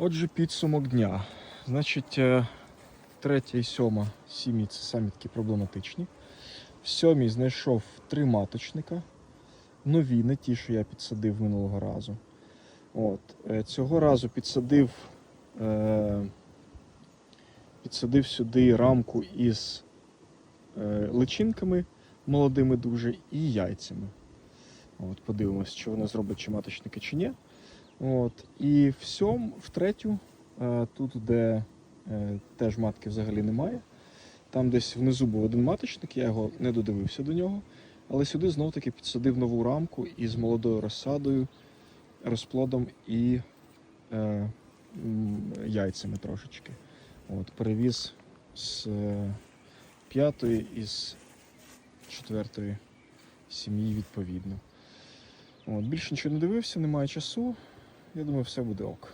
Отже, підсумок дня. Значить, е, третя і сьома сім'ї це самі такі проблематичні. В сьомій знайшов три маточника. Нові, не ті, що я підсадив минулого разу. От. е, Цього разу підсадив, е, підсадив сюди рамку із е, личинками молодими дуже і яйцями. От, подивимось, чи вони зроблять чи маточники, чи ні. От. І в сьом, в третю, е, тут, де е, теж матки взагалі немає. Там десь внизу був один маточник, я його не додивився до нього. Але сюди знов таки підсадив нову рамку із молодою розсадою, розплодом і е, яйцями трошечки. От, перевіз з е, п'ятої і з четвертої сім'ї відповідно. От, більше нічого не дивився, немає часу. Я думаю, все буде ок.